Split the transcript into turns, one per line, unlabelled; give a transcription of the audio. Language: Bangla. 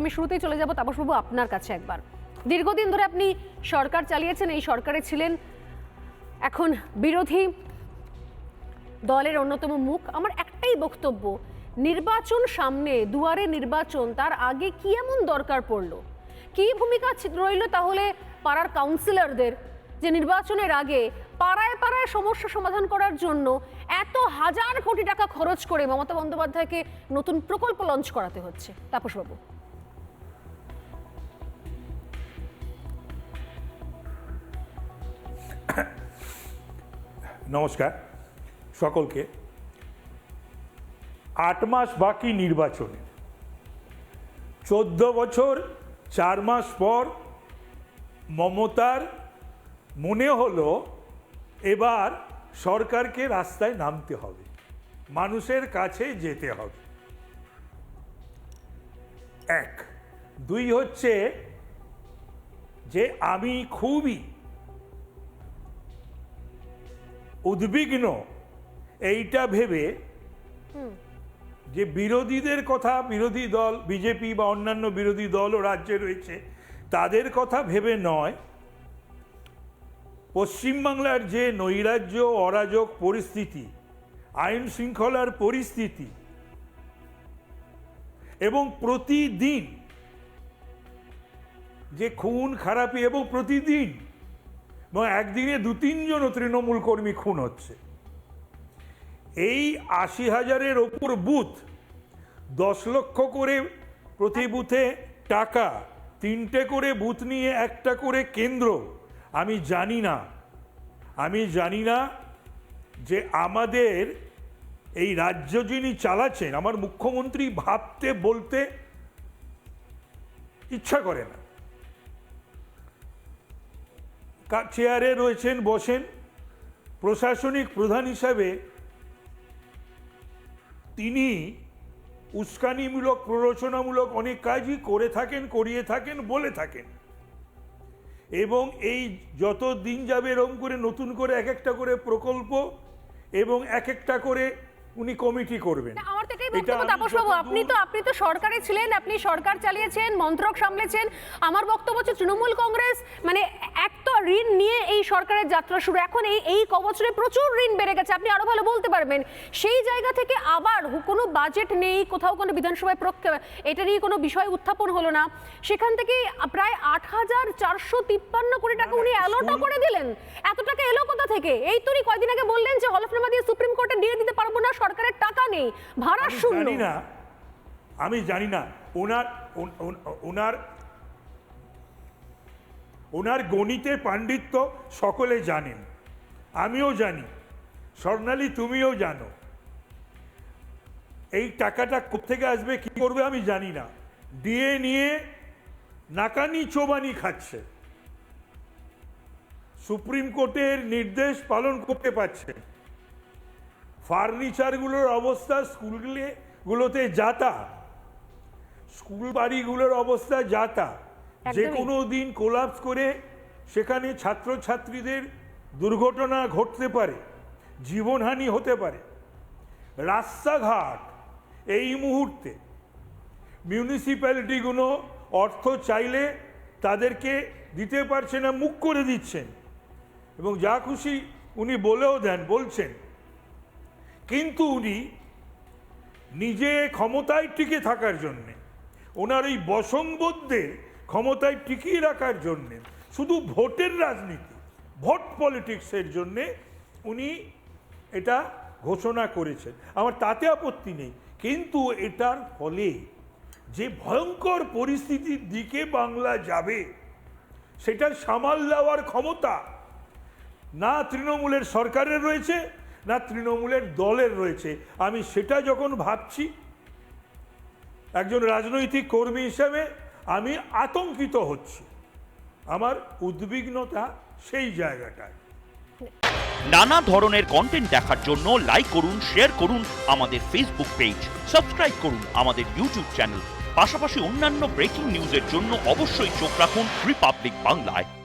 আমি শুরুতেই চলে যাব তাপসবাবু আপনার কাছে একবার। দীর্ঘদিন ধরে আপনি সরকার চালিয়েছেন, এই সরকারে ছিলেন। এখন বিরোধী দলের অন্যতম মুখ। আমার একটাই বক্তব্য, নির্বাচন সামনে, দুয়ারে নির্বাচন, তার আগে কি এমন দরকার পড়ল? কি ভূমিকা রইল তাহলে পাড়ার কাউন্সিলরদের যে নির্বাচনের আগে পাড়ায় পাড়ায় সমস্যা সমাধান করার জন্য এত হাজার কোটি টাকা খরচ করে মমতা বন্দ্যোপাধ্যায়কে নতুন প্রকল্প লঞ্চ করাতে হচ্ছে? তাপসবাবু
নমস্কার, সকলকে। আট মাস বাকি নির্বাচনে। চোদ্দ বছর, চার মাস পর মমতার মনে হলো এবার সরকারকে রাস্তায় নামতে হবে, মানুষের কাছে যেতে হবে। এক। দুই হচ্ছে যে আমি খুবই উদ্বিগ্ন। এইটা ভেবে যে বিরোধীদের কথা বিরোধী দল বিজেপি বা অন্যান্য বিরোধী দলও রাজ্যে রয়েছে তাদের কথা ভেবে নয়। পশ্চিমবাংলার যে নৈরাজ্য অরাজক পরিস্থিতি আইন শৃঙ্খলার পরিস্থিতি এবং প্রতিদিন যে খুন খারাপি এবং প্রতিদিন এবং একদিনে দু তিনজনও তৃণমূল কর্মী খুন হচ্ছে। এই আশি হাজারের ওপর বুথ দশ লক্ষ করে প্রতি বুথে টাকা, তিনটে করে বুথ নিয়ে একটা করে কেন্দ্র, আমি জানি না। আমি জানি না যে আমাদের এই রাজ্য যিনি চালাচ্ছেন, আমার মুখ্যমন্ত্রী ভাবতে, বলতে ইচ্ছা করে না। চেয়ারে রয়েছেন বসেন। প্রশাসনিক প্রধান হিসাবে তিনি উস্কানিমূলক প্ররোচনামূলক অনেক কাজই করে থাকেন করিয়ে থাকেন বলে থাকেন। এবং এই যত দিন যাবে এরকম করে নতুন করে এক একটা করে প্রকল্প এবং এক একটা করে উনি কমিটি করবেন।
আমার তো এটাই বক্তব্য
আমি
তাপসবাবু আপনি তো আপনি তো সরকারে ছিলেন আপনি সরকার চালিয়েছেন মন্ত্রক সামলেছেন। আমার বক্তব্য হচ্ছে তৃণমূল কংগ্রেস মানে ঋণ নিয়ে এই সরকারের যাত্রা শুরু। এখন এই এই ক বছরে প্রচুর ঋণ বেড়ে গেছে। আপনি আরও ভালো বলতে পারবেন। সেই জায়গা থেকে আবার কোনো বাজেট নেই কোথাও কোনো বিধানসভায় এটা নিয়ে কোনো বিষয় উত্থাপন হলো না। সেখান থেকে প্রায় আট হাজার চারশো তিপ্পান্ন কোটি টাকা উনি অ্যালোটা করে দিলেন। এত টাকা এলো কোথা থেকে? এই তো কয়দিন আগে বললেন যে হলফনামা দিয়ে সুপ্রিম কোর্টে দিয়ে দিতে পারব না সরকারের টাকা নেই ভাড়া
আমি
শূন্য।
না। আমি জানি না। ওনার ওন- ওন- ওনার ওনার গণিতে পাণ্ডিত্য সকলে জানেন। আমিও জানি। স্বর্ণালী, তুমিও জানো। এই টাকাটা কোথেকে আসবে, কি করবে আমি জানি না। দিয়ে নিয়ে নাকানি চোবানি খাচ্ছে। সুপ্রিম কোর্টের নির্দেশ পালন করতে পারছে। ফার্নিচারগুলোর অবস্থা স্কুলগুলোতে যাতা। স্কুল বাড়িগুলোর অবস্থা যাতা। যে কোনো দিন কোলাপস করে সেখানে ছাত্রছাত্রীদের দুর্ঘটনা ঘটতে পারে, জীবনহানি হতে পারে। রাস্তাঘাট এই মুহূর্তে মিউনিসিপ্যালিটিগুলো অর্থ চাইলে তাদেরকে দিতে পারছে না, মুখ করে দিচ্ছেন। এবং যা খুশি উনি বলেও দেন, বলছেন। কিন্তু উনি নিজে ক্ষমতায় টিকে থাকার জন্যে, ওনার এই বসম্বদদের ক্ষমতায় টিকিয়ে রাখার জন্যে, শুধু ভোটের রাজনীতি, ভোট পলিটিক্সের জন্যে উনি এটা ঘোষণা করেছেন। আমার তাতে আপত্তি নেই, কিন্তু এটার ফলে যে ভয়ঙ্কর পরিস্থিতির দিকে বাংলা যাবে সেটা সামাল দেওয়ার ক্ষমতা না তৃণমূলের সরকারের রয়েছে, না তৃণমূলের দলের রয়েছে। আমি সেটা যখন ভাবছি, একজন রাজনৈতিক কর্মী হিসেবে আমি আতঙ্কিত হচ্ছি। আমার উদ্বিগ্নতা সেই জায়গাটায়।
নানা ধরনের কন্টেন্ট দেখার জন্য লাইক করুন শেয়ার করুন আমাদের ফেসবুক পেজ সাবস্ক্রাইব করুন আমাদের ইউটিউব চ্যানেল পাশাপাশি অন্যান্য ব্রেকিং নিউজের জন্য অবশ্যই চোখ রাখুন রিপাবলিক বাংলায়